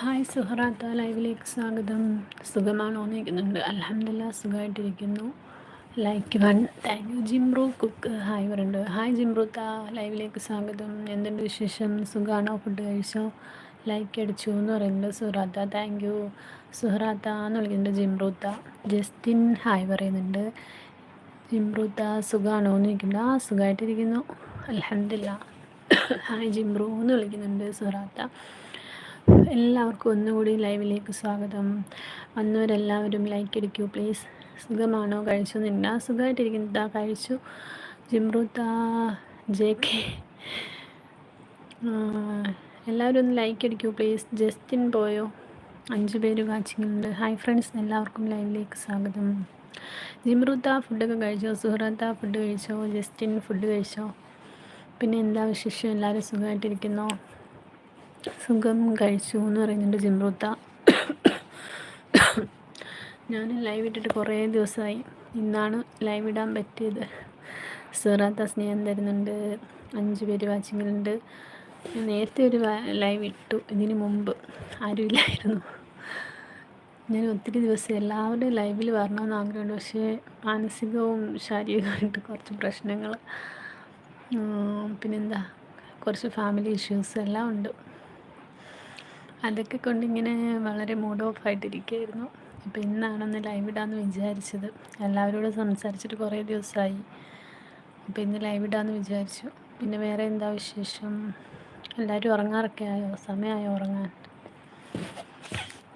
Hi സുഹറാത്ത ലൈവിലേക്ക് സ്വാഗതം. സുഖമാണോ എന്ന് ചോദിക്കുന്നുണ്ട്. അലഹമില്ല സുഖമായിട്ടിരിക്കുന്നു. ലൈക്ക് വൺ താങ്ക് യു ജിംബ്രു കുക്ക് ഹായ് പറയുന്നുണ്ട് ഹായ് ജിംബ്രുത്ത ലൈവിലേക്ക് സ്വാഗതം. എന്തുണ്ട് വിശേഷം? സുഖമാണോ ഫുഡ് കഴിച്ചോ? ലൈക്ക് അടിച്ചു എന്ന് പറയുന്നുണ്ട് സുഹറാത്ത താങ്ക് യു സുഹറാത്ത എന്ന് വിളിക്കുന്നുണ്ട് ജിംബ്രൂത്ത ജസ്റ്റിൻ ഹായ് പറയുന്നുണ്ട്. ജിംബ്രൂത്ത സുഖമാണോ എന്ന് ചോദിക്കുന്നുണ്ട്. ആ സുഖമായിട്ടിരിക്കുന്നു. അലഹമില്ല ഹായ് ജിംബ്രൂ എന്ന് വിളിക്കുന്നുണ്ട് സുഹറാത്ത എല്ലാവർക്കും ഒന്നുകൂടി ലൈവിലേക്ക് സ്വാഗതം. വന്നവരെല്ലാവരും ലൈക്ക് അടിക്കൂ പ്ലീസ് സുഖമാണോ? കഴിച്ചു? നിന്ന? സുഖമായിട്ടിരിക്കുന്നതാ? കഴിച്ചു? ജിംറൂത്ത ജെ കെ. എല്ലാവരും ഒന്ന് ലൈക്ക് അടിക്കൂ പ്ലീസ് ജസ്റ്റിൻ പോയോ? അഞ്ച് പേര് വാച്ചിങ്ങുണ്ട് ഹായ് ഫ്രണ്ട്സ് എല്ലാവർക്കും ലൈവിലേക്ക് സ്വാഗതം. ജിംറൂത്ത ഫുഡൊക്കെ കഴിച്ചോ? സുഹൃത്ത ഫുഡ് കഴിച്ചോ? ജസ്റ്റിൻ ഫുഡ് കഴിച്ചോ? പിന്നെ എന്താ വിശേഷം? എല്ലാവരും സുഖമായിട്ടിരിക്കുന്നോ? സുഖം കഴിച്ചു എന്ന് പറയുന്നുണ്ട് ജിംറൂത്ത ഞാൻ ലൈവ് ഇട്ടിട്ട് കുറേ ദിവസമായി ഇന്നാണ് ലൈവ് ഇടാൻ പറ്റിയത്. സിറാത്ത സ്നേഹം തരുന്നുണ്ട്. അഞ്ച് പേര് വാച്ചിങ്ങിലുണ്ട് നേരത്തെ ഒരു ലൈവ് ഇട്ടു. ഇതിന് മുമ്പ്. ആരുമില്ലായിരുന്നു ഞാൻ ഒത്തിരി ദിവസം എല്ലാവരുടെയും ലൈവിൽ വരണമെന്ന് ആഗ്രഹമുണ്ട്. പക്ഷേ മാനസികവും ശാരീരികമായിട്ട് കുറച്ച് പ്രശ്നങ്ങൾ പിന്നെന്താ? കുറച്ച് ഫാമിലി ഇഷ്യൂസ് എല്ലാം ഉണ്ട്. അതൊക്കെ കൊണ്ടിങ്ങനെ വളരെ മൂഡ് ഓഫ് ആയിട്ടിരിക്കുകയായിരുന്നു. അപ്പോൾ ഇന്നാണൊന്ന് ലൈവ് ഇടാമെന്ന് വിചാരിച്ചത്. എല്ലാവരോടും സംസാരിച്ചിട്ട് കുറേ ദിവസമായി അപ്പോൾ ഇന്ന് ലൈവ് ഇടാമെന്ന് വിചാരിച്ചു. പിന്നെ വേറെ എന്താ വിശേഷം? എല്ലാവരും ഉറങ്ങാറൊക്കെ ആയോ? സമയമായോ ഉറങ്ങാൻ?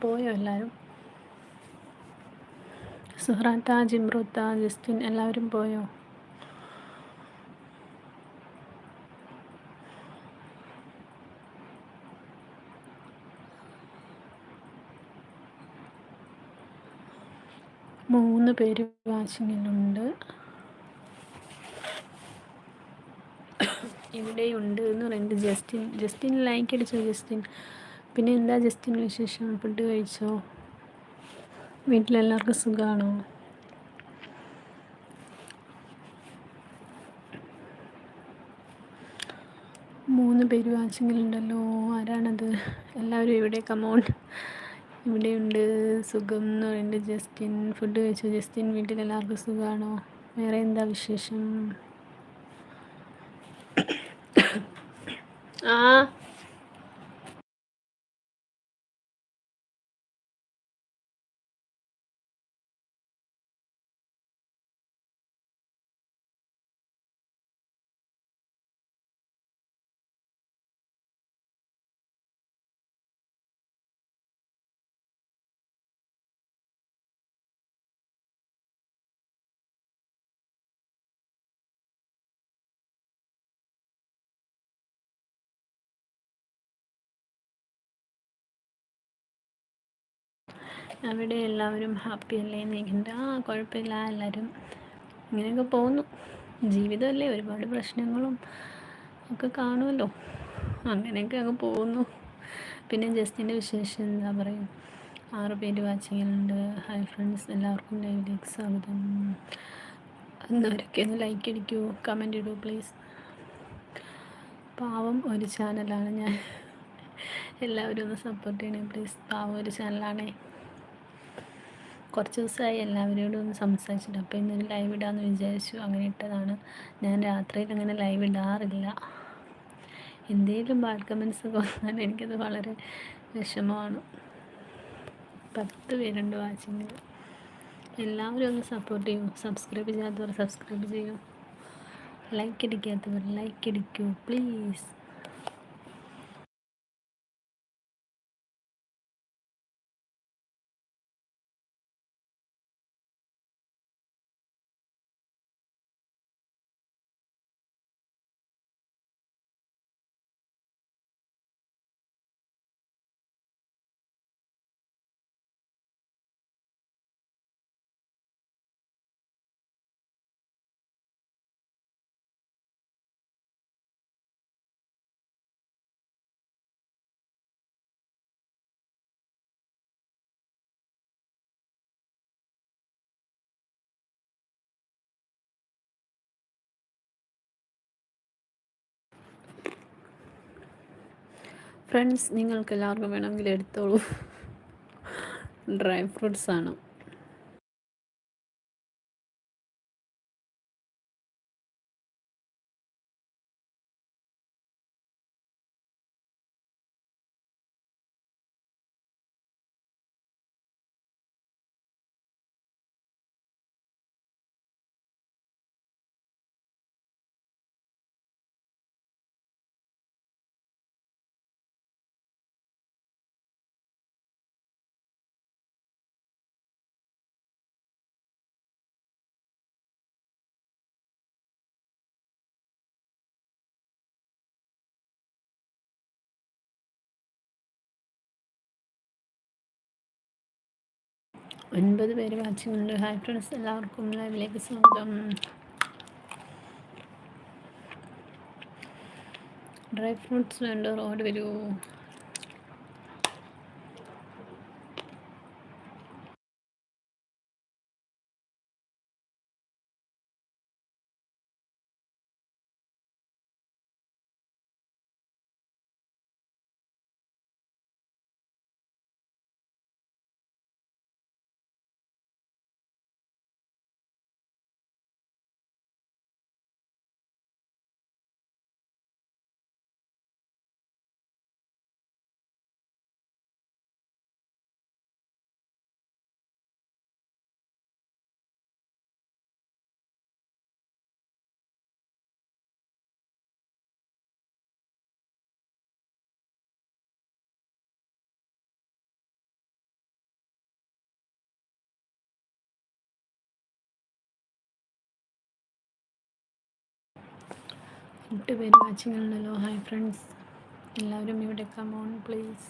പോയോ എല്ലാവരും സുഹ്രാത്ത ജിമ്രുത്ത ജസ്റ്റിൻ എല്ലാവരും പോയോ? മൂന്ന് പേര് വാച്ചിങ്ങിലുണ്ട്. ഇവിടെയുണ്ട് എന്ന് പറയുന്നത് ജസ്റ്റിൻ. ജസ്റ്റിൻ ലൈക്ക് അടിച്ചോ ജസ്റ്റിൻ? പിന്നെ എന്താ ജസ്റ്റിൻ വിശേഷം? ഫുഡ് കഴിച്ചോ? വീട്ടിലെല്ലാവർക്കും സുഖമാണോ മൂന്ന് പേര് വാച്ചിങ്ങിലുണ്ടല്ലോ. ആരാണത്? എല്ലാവരും ഇവിടെ കമൗണ്ട് ഇവിടെയുണ്ട്. സുഖം എന്ന് പറയുന്നത് ജസ്റ്റിൻ. ഫുഡ് കഴിച്ചു? ജസ്റ്റിൻ വീട്ടിൽ എല്ലാവർക്കും സുഖമാണോ? വേറെ എന്താ വിശേഷം? ആ അവിടെ എല്ലാവരും ഹാപ്പി അല്ലേ എന്ന് ആ കുഴപ്പമില്ല എല്ലാവരും ഇങ്ങനെയൊക്കെ പോകുന്നു. ജീവിതമല്ലേ ഒരുപാട് പ്രശ്നങ്ങളും ഒക്കെ കാണുമല്ലോ. അങ്ങനെയൊക്കെ അങ്ങ് പോകുന്നു. പിന്നെ ജസ്റ്റിന്റെ വിശേഷം എന്താ പറയുക? ആറ് പേര് വാച്ചിങ്ങിലുണ്ട് ഹായ് ഫ്രണ്ട്സ് എല്ലാവർക്കും ലൈവിലേക്ക് സ്വാഗതം. എന്നവരൊക്കെ ഒന്ന് ലൈക്ക് അടിക്കൂ കമന്റ് ഇടൂ പ്ലീസ് പാവം ഒരു ചാനലാണ് ഞാൻ. എല്ലാവരും ഒന്ന് സപ്പോർട്ട് ചെയ്യണേ പ്ലീസ് പാവം ഒരു ചാനലാണേ കുറച്ച് ദിവസമായി എല്ലാവരോടും ഒന്ന് സംസാരിച്ചിട്ട് അപ്പോൾ ഇന്നൊരു ലൈവ് ഇടാമെന്ന് വിചാരിച്ചു. അങ്ങനെ ഇട്ടതാണ്. ഞാൻ രാത്രിയിൽ അങ്ങനെ ലൈവ് ഇടാറില്ല. എന്തെങ്കിലും ബാഡ് കമൻസ് കൊന്നാൽ എനിക്കത് വളരെ വിഷമമാണ്. പത്ത് പേരുണ്ട് വാച്ചിങ്ങിൽ എല്ലാവരും ഒന്ന് സപ്പോർട്ട് ചെയ്യൂ. സബ്സ്ക്രൈബ് ചെയ്യാത്തവർ സബ്സ്ക്രൈബ് ചെയ്യൂ. ലൈക്ക് അടിക്കാത്തവർ ലൈക്ക് അടിക്കൂ. പ്ലീസ് ഫ്രണ്ട്സ് നിങ്ങൾക്ക് എല്ലാവർക്കും വേണമെങ്കിൽ എടുത്തോളൂ. ഡ്രൈ ഫ്രൂട്ട്സ് ഒൻപത് പേര് വാച്ചിങ്ങുണ്ട് ഹായ് ഫ്രണ്ട്സ് എല്ലാവർക്കും ലൈവിലേക്ക് സ്വാഗതം. ഡ്രൈ ഫ്രൂട്ട്സ് വേണ്ട റോഡ് വരൂ. എട്ട് പേര് വാച്ചിങ്ങുണ്ടല്ലോ ഹായ് ഫ്രണ്ട്സ് എല്ലാവരും ഇവിടെ കമോൺ പ്ലീസ്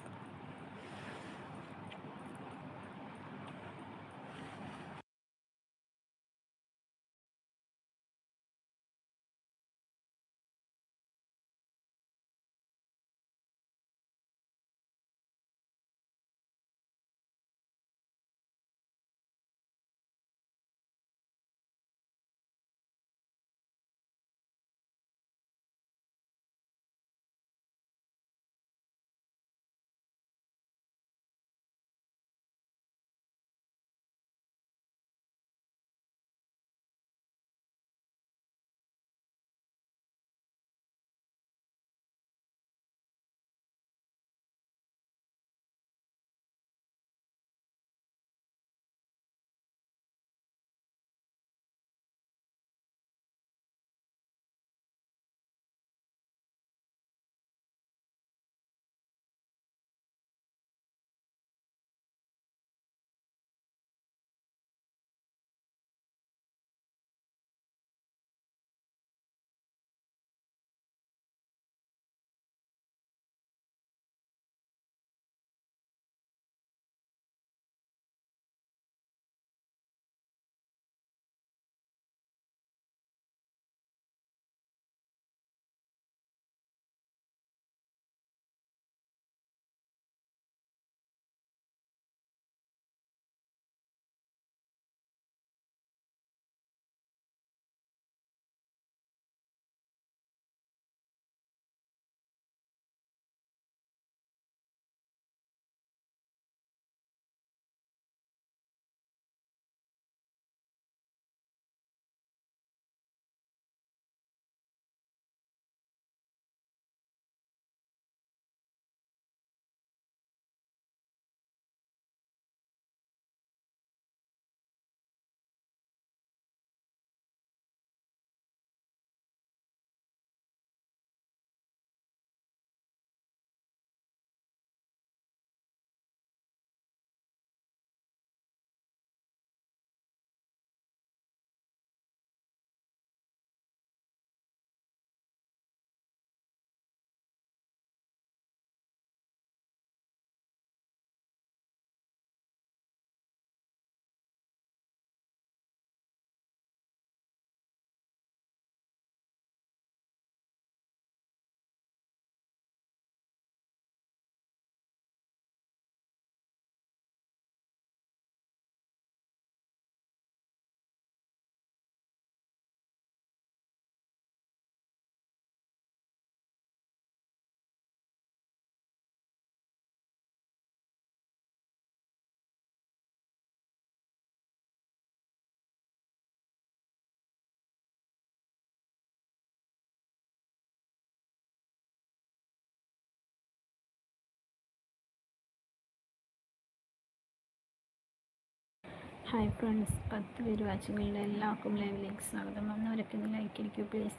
ഹായ് ഫ്രണ്ട്സ് പത്ത് പേര് വാച്ചിങ്ങിലുള്ള എല്ലാവർക്കും ലൈവിലേക്ക് സ്വാഗതം. വന്നവരൊക്കെ ഒന്ന് ലൈക്ക് ഇരിക്കൂ പ്ലീസ്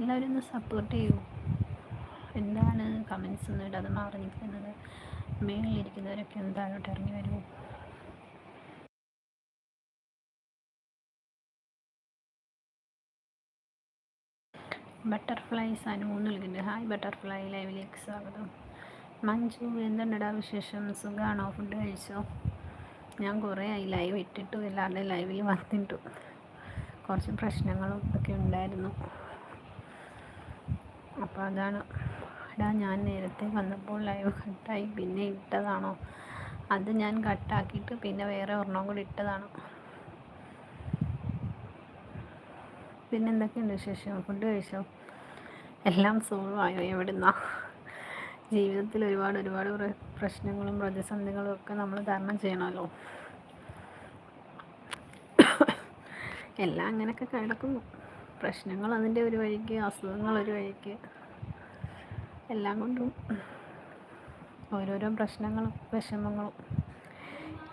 എല്ലാവരും ഒന്ന് സപ്പോർട്ട് ചെയ്യൂ. എന്താണ് കമൻസ് ഒന്നും ഇടാതെ മാറി നിൽക്കുന്നത് മേളിലിരിക്കുന്നവരൊക്കെ ഒന്ന് താഴോട്ട് ഇറങ്ങി വരൂ. ബട്ടർഫ്ലൈസ് അനുമൂന്ന് വിളിക്കുന്നുണ്ട് ഹായ് ബട്ടർഫ്ലൈ ലൈവിലേക്ക് സ്വാഗതം. മഞ്ജു എന്തുണ്ടടാ വിശേഷം? സുഖമാണോ ഫുഡ് കഴിച്ചോ? ഞാൻ കുറേ ആയി ലൈവ് ഇട്ടിട്ടു എല്ലാവരുടെയും ലൈവിൽ വന്നിട്ടു. കുറച്ച് പ്രശ്നങ്ങളും ഒക്കെ ഉണ്ടായിരുന്നു. അപ്പോൾ അതാണ്. എടാ ഞാൻ നേരത്തെ വന്നപ്പോൾ ലൈവ് കട്ടായി പിന്നെ ഇട്ടതാണോ? അത് ഞാൻ കട്ടാക്കിയിട്ട് പിന്നെ വേറെ ഒരെണ്ണം കൂടി ഇട്ടതാണ്. പിന്നെ എന്തൊക്കെയുണ്ട് വിശേഷം? ഫുഡ് കഴിച്ചോ? എല്ലാം സോൾവ് ആയോ എവിടുന്നാ? ജീവിതത്തിൽ ഒരുപാട് ഒരുപാട് പ്രശ്നങ്ങളും പ്രതിസന്ധികളും ഒക്കെ നമ്മൾ തരണം ചെയ്യണമല്ലോ. എല്ലാം അങ്ങനെയൊക്കെ കിടക്കുന്നു. പ്രശ്നങ്ങൾ അതിന്റെ ഒരു വഴിക്ക് അസുഖങ്ങൾ ഒരു വഴിക്ക് എല്ലാം കൊണ്ടും ഓരോരോ പ്രശ്നങ്ങളും വിഷമങ്ങളും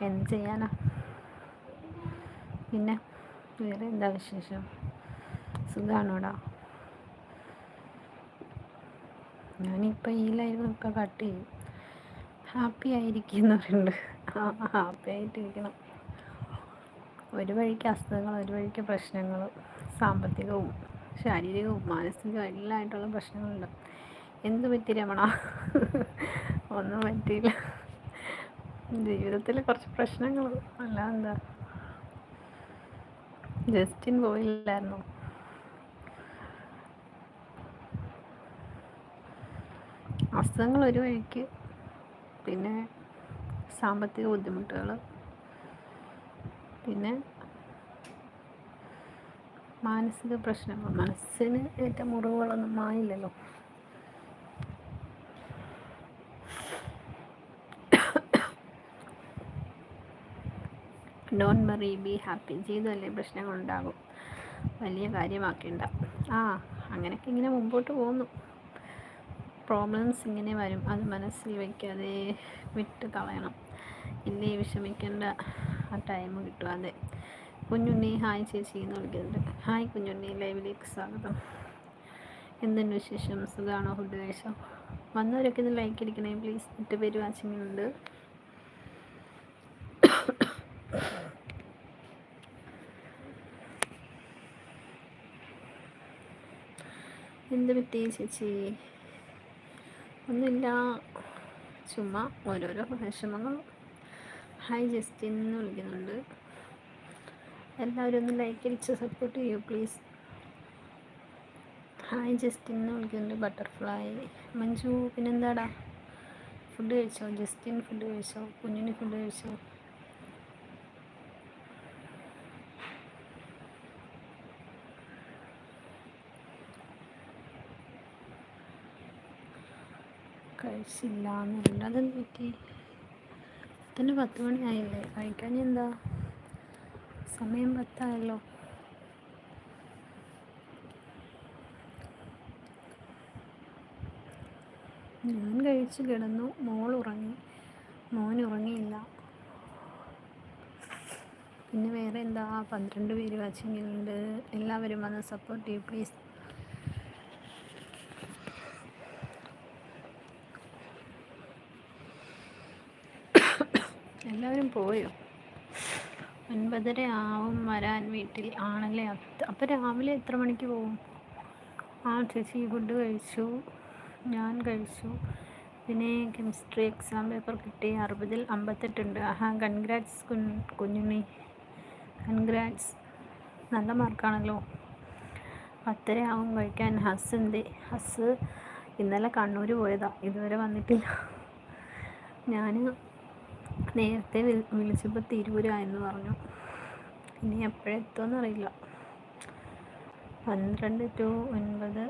എന്ത് ചെയ്യാനാ? പിന്നെ വേറെ എന്താ വിശേഷം? സുഖമാണോടാ ഞാനിപ്പോൾ ഈ ലൈവ് ഇപ്പോൾ കട്ട് ചെയ്യും. ഹാപ്പി ആയിരിക്കുന്നവരുണ്ട്. ഹാപ്പി ആയിട്ടിരിക്കണം. ഒരു വഴിക്ക് അസുഖങ്ങൾ ഒരു വഴിക്ക് പ്രശ്നങ്ങൾ സാമ്പത്തികവും ശാരീരികവും മാനസികവും എല്ലാമായിട്ടുള്ള പ്രശ്നങ്ങളുണ്ട്. എന്ത് പറ്റി രമണ? ഒന്നും പറ്റിയില്ല. ജീവിതത്തിൽ കുറച്ച് പ്രശ്നങ്ങൾ. അല്ല എന്താ ജസ്റ്റിൻ പോയില്ലായിരുന്നു? അസുഖങ്ങൾ ഒരു വഴിക്ക് പിന്നെ സാമ്പത്തിക ബുദ്ധിമുട്ടുകൾ പിന്നെ മാനസിക പ്രശ്നങ്ങൾ. മനസ്സിന് ഏറ്റ മുറിവുകളൊന്നും ആയില്ലല്ലോ ഡോൺ മറി ബി ഹാപ്പി ജീവിതമല്ലേ പ്രശ്നങ്ങളുണ്ടാകും. വലിയ കാര്യമാക്കേണ്ട. ആ അങ്ങനെയൊക്കെ ഇങ്ങനെ മുമ്പോട്ട് പോകുന്നു. പ്രോബ്ലംസ് ഇങ്ങനെ വരും. അത് മനസ്സിൽ വയ്ക്കാതെ വിട്ട് കളയണം. ഇല്ലേ വിഷമിക്കേണ്ട ആ ടൈം കിട്ടും കുഞ്ഞുണ്ണി ഹായ് ചേച്ചി എന്ന് വിളിക്കുന്നുണ്ട്. ഹായ് കുഞ്ഞുണ്ണി ലൈവിലേക്ക് സ്വാഗതം. എന്തുണ്ട് വിശേഷം? സുഖമാണോ ഫുഡ് കഴിച്ചോ? വന്നവരൊക്കെ ഇത് ലൈക്ക് ഇരിക്കണേ പ്ലീസ് എട്ട് പേര് വാച്ചിങ്ങുണ്ട്. എന്ത് പറ്റി ചേച്ചി? ഒന്നുമില്ല. ചുമ്മാ ഓരോരോ വിഷമങ്ങൾ ഹായ് ജസ്റ്റിൻ എന്ന് വിളിക്കുന്നുണ്ട്. എല്ലാവരും ഒന്ന് ലൈക്ക് അടിച്ച് സപ്പോർട്ട് ചെയ്യൂ പ്ലീസ് ഹായ് ജസ്റ്റിൻ എന്ന് വിളിക്കുന്നുണ്ട് ബട്ടർഫ്ലൈ മഞ്ജു പിന്നെന്താടാ? ഫുഡ് കഴിച്ചോ? ജസ്റ്റിൻ ഫുഡ് കഴിച്ചോ? കുഞ്ഞിന് ഫുഡ് കഴിച്ചോ? കഴിച്ചില്ല എന്നുണ്ട് അതെന്ത് പറ്റി? തന്നെ പത്ത് മണിയായില്ലേ? കഴിക്കാൻ എന്താ? സമയം പത്തായല്ലോ. ഞാൻ കഴിച്ച് കിടന്നു. മോൾ ഉറങ്ങി. മോൻ ഉറങ്ങിയില്ല. പിന്നെ വേറെ എന്താ? പന്ത്രണ്ട് പേര് വാച്ചിങ്ങിലുണ്ട് എല്ലാവരും വന്ന് സപ്പോർട്ട് ചെയ്യും. പ്ലീസ് എല്ലാവരും പോയോ? ഒൻപതര ആവും വരാൻ വീട്ടിൽ ആണല്ലേ? അപ്പം രാവിലെ എത്ര മണിക്ക് പോകും ആ ചേച്ചി ഫുഡ് കഴിച്ചു. ഞാൻ കഴിച്ചു. പിന്നെ കെമിസ്ട്രി എക്സാം പേപ്പർ കിട്ടി. അറുപതിൽ അമ്പത്തെട്ടുണ്ട് ആഹാ കൺഗ്രാറ്റ്സ് കുഞ്ഞുണ്ണി. കൺഗ്രാറ്റ്സ് നല്ല മാർക്കാണല്ലോ. പത്തര ആവും കഴിക്കാൻ. ഹസ് എന്ത്? ഹസ് ഇന്നലെ കണ്ണൂർ പോയതാണ് ഇതുവരെ വന്നിട്ടില്ല. ഞാൻ നേരത്തെ വിളിച്ചപ്പോൾ തിരൂരായെന്ന് പറഞ്ഞു. ഇനി എപ്പോഴെത്തുമെന്ന് അറിയില്ല. പന്ത്രണ്ട് ടു ഒൻപത്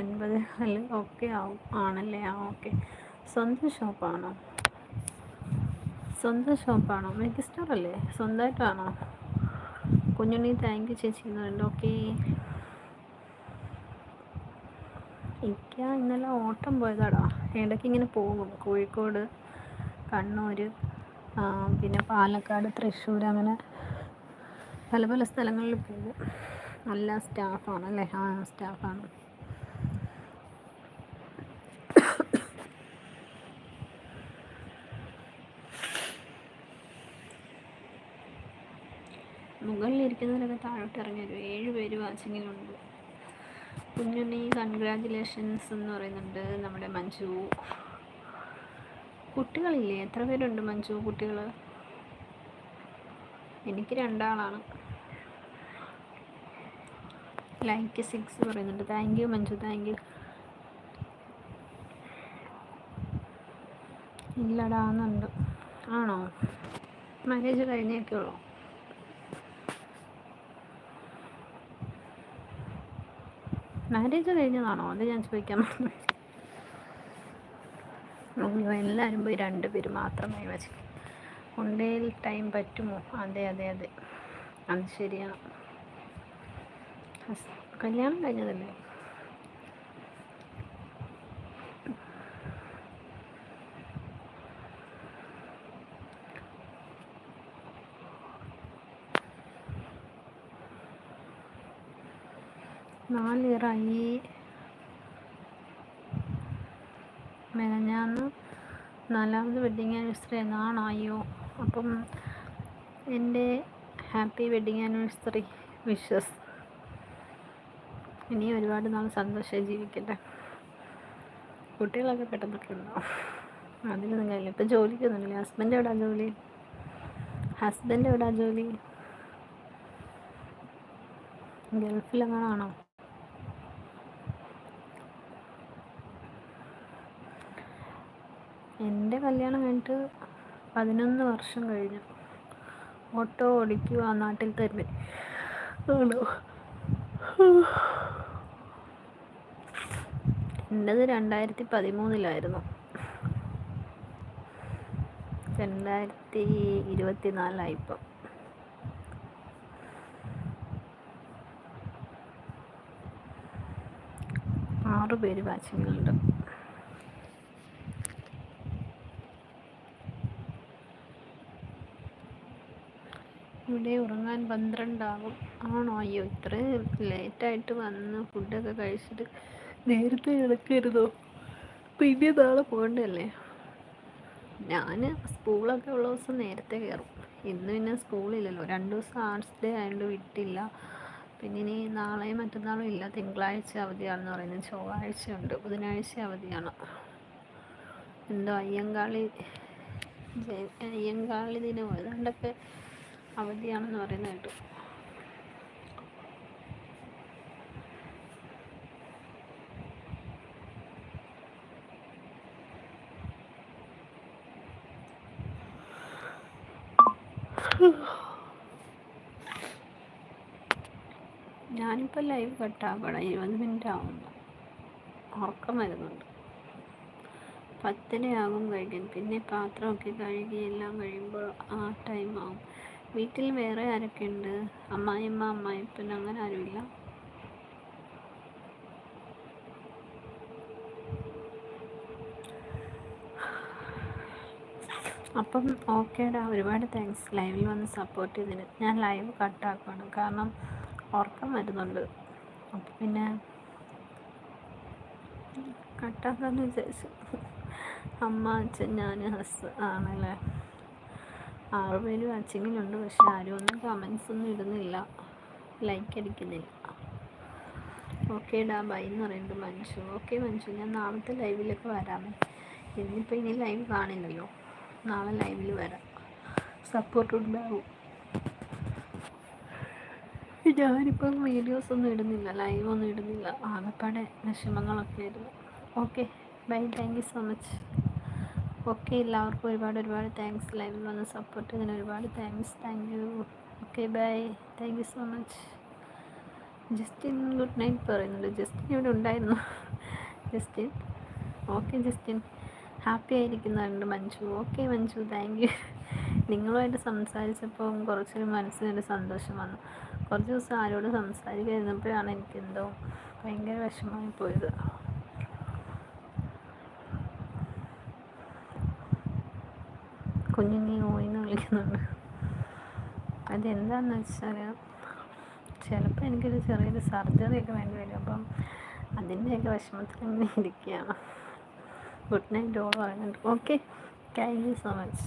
ഒൻപത് അല്ല? ഓക്കെ ആവും. ആണല്ലേ? ആ ഓക്കെ സ്വന്തം ഷോപ്പാണോ? സ്വന്തം ഷോപ്പാണോ? മെഡിക്കൽ സ്റ്റോർ അല്ലേ സ്വന്തമായിട്ടാണോ? കുഞ്ഞുണ്ണി താങ്ക് യു ചേച്ചി എന്നുണ്ട് ഓക്കെ എനിക്ക് ഇന്നലെ ഓട്ടം പോയതാടാ. ഇടയ്ക്ക് ഇങ്ങനെ പോകും. കോഴിക്കോട് കണ്ണൂർ പിന്നെ പാലക്കാട് തൃശ്ശൂർ അങ്ങനെ പല പല സ്ഥലങ്ങളിൽ പോകും നല്ല സ്റ്റാഫാണ് അല്ലേ? ആ സ്റ്റാഫാണ്. മുകളിലിരിക്കുന്നവരൊക്കെ താഴോട്ട് ഇറങ്ങി ഏഴ് പേര് വാച്ചിങ്ങിലുണ്ട്. കുഞ്ഞുണ്ണി കൺഗ്രാജുലേഷൻസ് എന്ന് പറയുന്നുണ്ട് നമ്മുടെ മഞ്ജു. കുട്ടികളില്ലേ? എത്ര പേരുണ്ട് മഞ്ജു കുട്ടികൾ എനിക്ക് രണ്ടാളാണ്. ലൈക്ക് സിക്സ് പറയുന്നുണ്ട്. Thank you Manju thank you. ഇല്ലടാന്നുണ്ട്. ആണോ? മാരേജ് കഴിഞ്ഞേക്കേ ഉള്ളൂ? മാരേജ് കഴിഞ്ഞതാണോ? അത് ഞാൻ ചോദിക്കാൻ അയ്യോ എല്ലാവരും പോയി രണ്ട് പേര് മാത്രമായി വച്ചു കൊണ്ടേൽ ടൈം പറ്റുമോ? അതെ അതെ അതെ. അത് ശരിയാണ്. കല്യാണം കഴിഞ്ഞതല്ലേ? നാല് നാലാമത് വെഡ്ഡിങ് ആനിവേഴ്സറി എന്നാണായോ? അപ്പം എന്റെ ഹാപ്പി വെഡ്ഡിങ് ആനിവേഴ്സറി വിഷസ് ഇനി ഒരുപാട് നാൾ സന്തോഷമായി ജീവിക്കട്ടെ. കുട്ടികളൊക്കെ പെട്ടെന്നൊക്കെ ഉണ്ടാവും അതിനൊന്നും കഴിയില്ല ഇപ്പം ജോലിക്കൊന്നുമില്ല? ഹസ്ബൻഡ് എവിടാ ജോലി? ഹസ്ബൻഡ് എവിടാ ജോലി? ഗൾഫിലെങ്ങാണോ എന്റെ കല്യാണം കഴിഞ്ഞിട്ട് പതിനൊന്ന് വർഷം കഴിഞ്ഞു. ഓട്ടോ ഓടിക്കുക നാട്ടിൽ തന്നെ ആണോ? എന്റെത് രണ്ടായിരത്തി പതിമൂന്നിലായിരുന്നു രണ്ടായിരത്തി ഇരുപത്തി നാലായിപ്പം ആറ് പേര് വാച്ചിങ്ങിലുണ്ട് ഇവിടെ ഉറങ്ങാൻ പന്ത്രണ്ടാകും ആണോ? അയ്യോ ഇത്ര ലേറ്റായിട്ട് വന്ന് ഫുഡൊക്കെ കഴിച്ചിട്ട് നേരത്തെ കിടക്കരുതോ പിന്നെ നാളെ പോകണ്ടല്ലേ? ഞാൻ സ്കൂളൊക്കെ ഉള്ള ദിവസം നേരത്തെ കയറും. ഇന്ന് പിന്നെ സ്കൂളില്ലല്ലോ. രണ്ട് ദിവസം ആർട്സ് ഡേ ആയതുകൊണ്ട് വിട്ടില്ല. പിന്നെ ഇനി നാളെയും മറ്റന്നാളും ഇല്ല. തിങ്കളാഴ്ച അവധിയാണെന്ന് പറയുന്നത്. ചൊവ്വാഴ്ച ഉണ്ട്. ബുധനാഴ്ച അവധിയാണ്. എന്തോ അയ്യങ്കാളി അയ്യങ്കാളി ദിനം. ഏതാണ്ടൊക്കെ അവധിയാണെന്ന് പറയുന്നത് കേട്ടു. ഞാനിപ്പോൾ ലൈവ് കട്ടാക്കണം ഇരുപത് മിനിറ്റ് ആവുന്നു ഉറക്കം വരുന്നുണ്ട്. പത്തരയാകും കഴിക്കാൻ പിന്നെ പാത്രമൊക്കെ കഴുകി എല്ലാം കഴിയുമ്പോൾ ആ ടൈം ആവും. വീട്ടിൽ വേറെ ആരൊക്കെ ഉണ്ട്? അമ്മായിമ്മ അമ്മായിപ്പൻ അങ്ങനെ ആരുമില്ല. അപ്പം ഓക്കേടാ ഒരുപാട് താങ്ക്സ് ലൈവിൽ വന്ന് സപ്പോർട്ട് ചെയ്തതിന്. ഞാൻ ലൈവ് കട്ടാക്കുകയാണ് കാരണം ഉറക്കം വരുന്നുണ്ട്. അപ്പം പിന്നെ കട്ടാക്കാന്ന് വിചാരിച്ചു. അമ്മ അച്ഛൻ ഞാൻ ഹസ് ആണല്ലേ? ആറ് പേര് വാച്ചിങ്ങിലുണ്ട് പക്ഷെ ആരും ഒന്നും കമൻസ് ഒന്നും ഇടുന്നില്ല. ലൈക്ക് അടിക്കുന്നില്ല. ഓക്കെ ഡാ ബൈ എന്ന് പറയുന്നുണ്ട് മഞ്ജു. ഓക്കെ മഞ്ജു ഞാൻ നാളത്തെ ലൈവിലൊക്കെ വരാമേ. ഇന്നിപ്പോൾ ഇനി ലൈവ് കാണില്ലല്ലോ. നാളെ ലൈവിൽ വരാം. സപ്പോർട്ട് ഉണ്ടാവും. ഞാനിപ്പം വീഡിയോസ് ഒന്നും ഇടുന്നില്ല ലൈവ് ഒന്നും ഇടുന്നില്ല. ആകെപ്പാടെ വിഷമങ്ങളൊക്കെ ആയിരുന്നു. Okay bye thank you so much okay എല്ലാവർക്കും ഒരുപാട് ഒരുപാട് താങ്ക്സ് ലൈവിൽ വന്ന് സപ്പോർട്ട് ചെയ്തതിന് ഒരുപാട് thanks thank you okay bye thank you so much Justin good night പറയുന്നുണ്ട്. ജസ്റ്റിൻ ഇവിടെ ഉണ്ടായിരുന്നു. Justin. Okay Justin. Happy ആയിരിക്കുന്നുണ്ട് Manju. Okay Manju thank you നിങ്ങളുമായിട്ട് സംസാരിച്ചപ്പോൾ കുറച്ചൊരു മനസ്സിനൊരു സന്തോഷം വന്നു. കുറച്ച് ദിവസം ആരോട് സംസാരിക്കാതിരുന്നപ്പോഴാണ് എനിക്കെന്തോ ഭയങ്കര വിഷമമായി പോയത്. കുഞ്ഞുണ്ണി ഓയിന്ന് വിളിക്കുന്നുണ്ട് അതെന്താണെന്ന് വെച്ചാൽ ചിലപ്പോൾ എനിക്കൊരു ചെറിയൊരു സർജറിയൊക്കെ വേണ്ടി വരും. അപ്പം അതിന്റെയൊക്കെ വിഷമത്തിൽ ഇങ്ങനെ ഇരിക്കുകയാണ്. ഗുഡ് നൈറ്റ് ഓൾ പറയുന്നുണ്ട്. Okay thank you so much